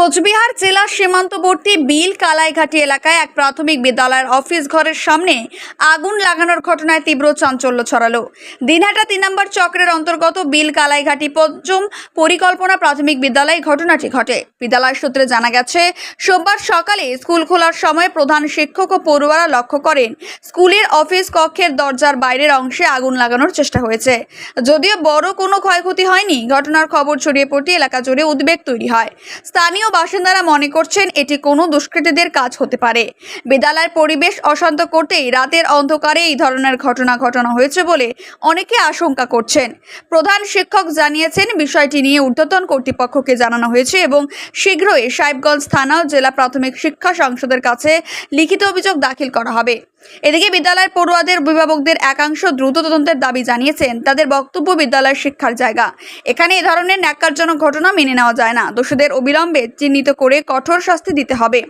কোচবিহার জেলা সীমান্তবর্তী বিল কালাইঘাটি এলাকায় এক প্রাথমিক বিদ্যালয়ের অফিস ঘরের সামনে আগুন লাগানোর ঘটনায় তীব্র চাঞ্চল্য ছড়ালো। দিনহাটা তিন নম্বর চক্রের অন্তর্গত বিল কালাইঘাটি পঞ্চম পরিকল্পনা প্রাথমিক বিদ্যালয়ে ঘটনাটি ঘটে। বিদ্যালয় সূত্রে জানা গেছে, সোমবার সকালে স্কুল খোলার সময় প্রধান শিক্ষক ও পড়ুয়ারা লক্ষ্য করেন, স্কুলের অফিস কক্ষের দরজার বাইরের অংশে আগুন লাগানোর চেষ্টা হয়েছে। যদিও বড় কোনো ক্ষয়ক্ষতি হয়নি, ঘটনার খবর ছড়িয়ে পড়তে এলাকা জুড়ে উদ্বেগ তৈরি হয়। স্থানীয় বাসিন্দারা মনে করছেন এটি কোনো দুষ্কৃতীদের কাজ হতে পারে। বিদ্যালয়ের পরিবেশ অশান্ত করতেই রাতের অন্ধকারে এই ধরনের ঘটনা ঘটানো হয়েছে বলে অনেকে আশঙ্কা করছেন। প্রধান শিক্ষক জানিয়েছেন, বিষয়টি নিয়ে ঊর্ধ্বতন কর্তৃপক্ষকে জানানো হয়েছে এবং শীঘ্রই সাহেবগঞ্জ থানা জেলা প্রাথমিক শিক্ষা সংসদের কাছে লিখিত অভিযোগ দাখিল করা হবে। এদিকে বিদ্যালয়ের পড়ুয়াদের অভিভাবকদের একাংশ দ্রুত তদন্তের দাবি জানিয়েছেন। তাদের বক্তব্য বিদ্যালয়ের শিক্ষার জায়গা। এখানে এ ধরনের ন্যাক্কারজনক ঘটনা মেনে নেওয়া যায় না। দোষীদের অবিলম্বে চিহ্নিত করে কঠোর শাস্তি দিতে হবে।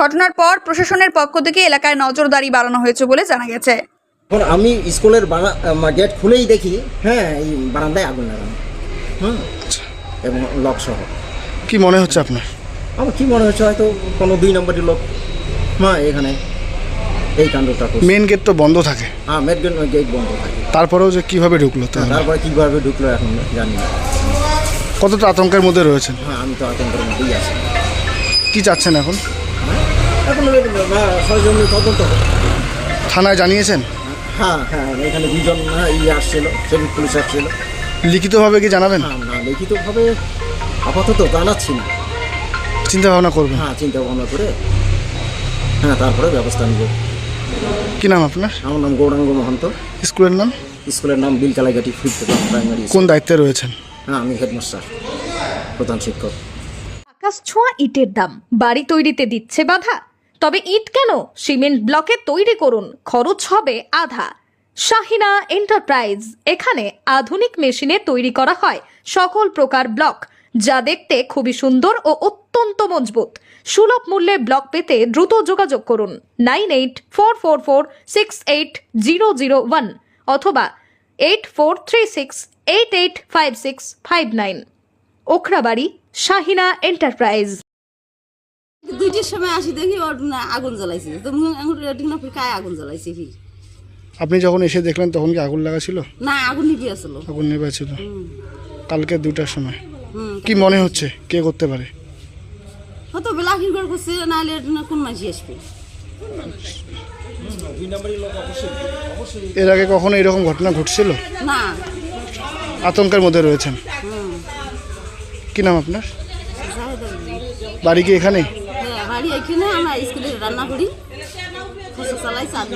ঘটনার পর প্রশাসনের পক্ষ থেকে এলাকায় নজরদারি বাড়ানো হয়েছে বলে জানা গেছে। এখন আমি স্কুলের বারা গেট খুলেই দেখি হ্যাঁ এই বারান্দায় আগুন লাগানো। হুম? এবং লক সহ। কি মনে হচ্ছে আপনার? আমার কি মনে হচ্ছে হয়তো কোনো দুই নম্বরের লোক হ্যাঁ এখানে এই কাণ্ডটা মেন গেট তো বন্ধ থাকে। হ্যাঁ মেট গেট গেট বন্ধ থাকে। তারপরেও যে কীভাবে ঢুকলো তারপরে কীভাবে ঢুকলো এখন জানি না। কতটা আতঙ্কের মধ্যে রয়েছেন? হ্যাঁ আমি তো আতঙ্কের মধ্যেই আছি। কি চাচ্ছেন এখন? এখন ওই, হ্যাঁ, তদন্ত থানায় জানিয়েছেন? হ্যাঁ হ্যাঁ এখানে দুজন হ্যাঁ, ইয়ে আসছিল সিভিক পুলিশ আসছিল। লিখিতভাবে কি জানাবেন? হ্যাঁ না লিখিতভাবে আপাতত জানাচ্ছি না। চিন্তা ভাবনা করবেন? হ্যাঁ চিন্তা ভাবনা করে হ্যাঁ তারপরে ব্যবস্থা নিব। কি নাম আপনার? আমার নাম গৌরাঙ্গ মহন্ত। স্কুলের নাম? স্কুলের নাম বিলকালাঘাটি ফিফথ প্রাইমারি কোন দায়িত্বে রয়েছেন? হ্যাঁ আমি হেডমাস্টার প্রধান শিক্ষক। আকাশ ছোঁয়া ইটের দাম বাড়ি তৈরিতে দিচ্ছে বাধা। তবে ইট কেন? সিমেন্ট ব্লকে তৈরি করুন খরচ হবে আধা। শাহিনা এন্টারপ্রাইজ এখানে আধুনিক মেশিনে তৈরি করা হয় সকল প্রকার ব্লক। যা দেখতে খুবই সুন্দর ও অত্যন্ত মজবুত। সুলভ মূল্যে ব্লক পেতে দ্রুত যোগাযোগ করুন nine eight four four four six eight zero zero one অথবা eight four three six eight eight five six five nine. Okhrabari Shahina enterprise. দুইটার সময় আসি দেখি ওর না আগুন জ্বলাইছে। তো না কায় আগুন জ্বলাইছে কি আপনি যখন এসে দেখলেন তখন কি আগুন লাগা ছিল? না আগুন নিবি আসলো আগুন নেবা ছিল। কালকে দুটার সময়। কি মনে হচ্ছে? কে করতে পারে? হয়তো বেলাখির ঘর করছে নাহলে না কোন মাঝি আসবে? এর আগে কখনো এরকম ঘটনা ঘটছিল? না। আতঙ্কের মধ্যে রয়েছেন? কি নাম আপনার? বাড়ি কি এখানে? হ্যাঁ বাড়ি এখানে আমরা স্কুলে রান্না করি। চালাই চাল